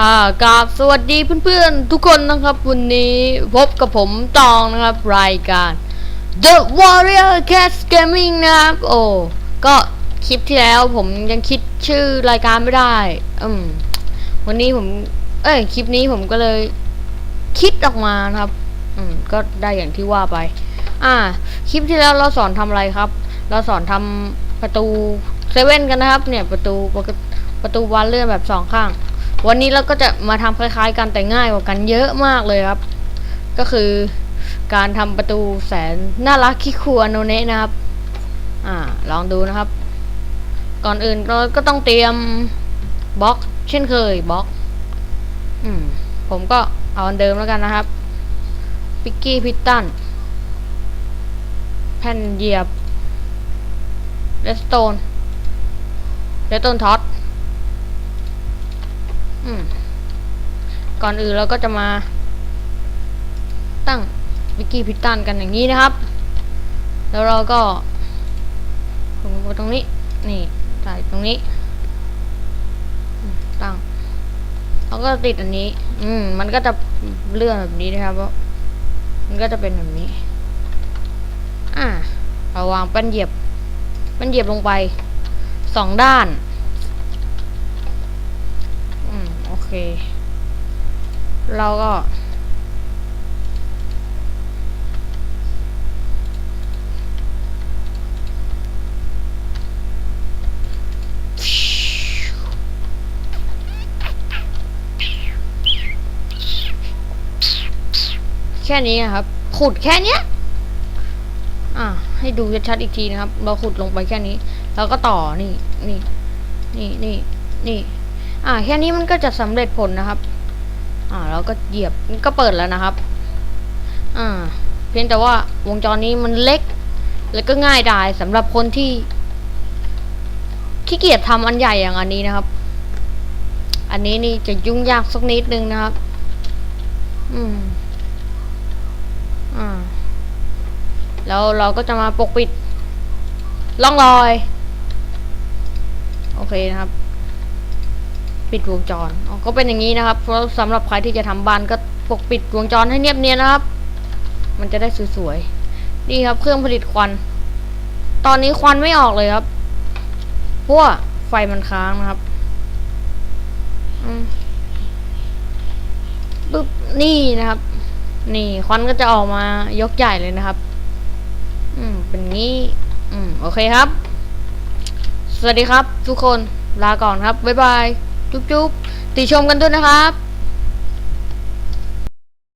อ่ากราบสวัสดีเพื่อนๆ ทุกคนนะครับวันนี้พบกับผมตองนะครับ รายการ The Warrior Cat Gaming นะครับ โอ้ก็คลิปที่แล้วผมยังคิดชื่อรายการไม่ได้ อืม วันนี้ผม เอ้ยคลิปนี้ผมก็เลยคิดออกมานะครับ อืม ก็ได้อย่างที่ว่าไป อ่า คลิปที่แล้วเราสอนทำอะไรครับ เราสอนทำประตูเซเว่นกันนะครับ เนี่ยประตูประตูประตูบานเลื่อนแบบสองข้าง วันนี้เราก็จะมาทำคล้ายๆกันแต่ง่ายกว่ากันเยอะมากเลยครับ ก็คือการทำประตูแสนน่ารักคิคูอโนเนะนะครับ อ่า ลองดูนะครับ ก่อนอื่นเราก็ต้องเตรียมบล็อก เช่นเคยบล็อก อืม ผมก็เอาอันเดิมแล้วกันนะครับปิกกี้พิตตันแผ่นเหยียบเรสโตนเรสโตนท็อต ก่อนอื่นเราก็จะมา ตั้งวิกกี้พิตันกันอย่างนี้นะครับ แล้วเราก็ลงตรงนี้ นี่ใส่ตรงนี้ ตั้งเราก็ติดอันนี้ อืม มันก็จะเลื่อนแบบนี้นะครับเพรามันก็จะเป็นแบบนี้ อ่าเราวางแป้นเหยียบแป้นเหยียบลงไปสองด้าน อืม โอ เค เราก็ แค่นี้นครับ ขุดแค่เนี้ย อ่า ให้ดูชัดๆอีกทีนะครับ เราขุดลงไปแค่นี้ แล้วก็ต่อนี่ นี่ นี่ นี่ นี่ อ่าแค่นี้มันก็จะสำเร็จผลนะครับ อ่าเราก็เหยียบก็เปิดแล้วนะครับ อ่า เพียงแต่ว่าวงจรนี้มันเล็ก แล้วก็ง่ายดายสำหรับคนที่ขี้เกียจทำอันใหญ่อย่างอันนี้นะครับ อันนี้นี่จะยุ่งยากสักนิดนึงนะครับ อืม อ่า แล้วเราก็จะมาปกปิดร่องรอย โอเคนะครับ ปิดวงจรก็เป็นอย่างนี้นะครับ เพราะสำหรับใครที่จะทำบ้านก็ปกปิดวงจรให้เนียบเนียนนะครับ มันจะได้สวยๆนี่ครับเครื่องผลิตควัน ตอนนี้ควันไม่ออกเลยครับเพราะว่าไฟมันค้างนะครับปึ๊บนี่นะครับ นี่ควันก็จะออกมายกใหญ่เลยนะครับ อืม เป็นงี้ อืม โอเคครับ สวัสดีครับ ทุกคนลาก่อนครับ บ๊ายบาย จุ๊บๆติชมกันด้วยนะครับ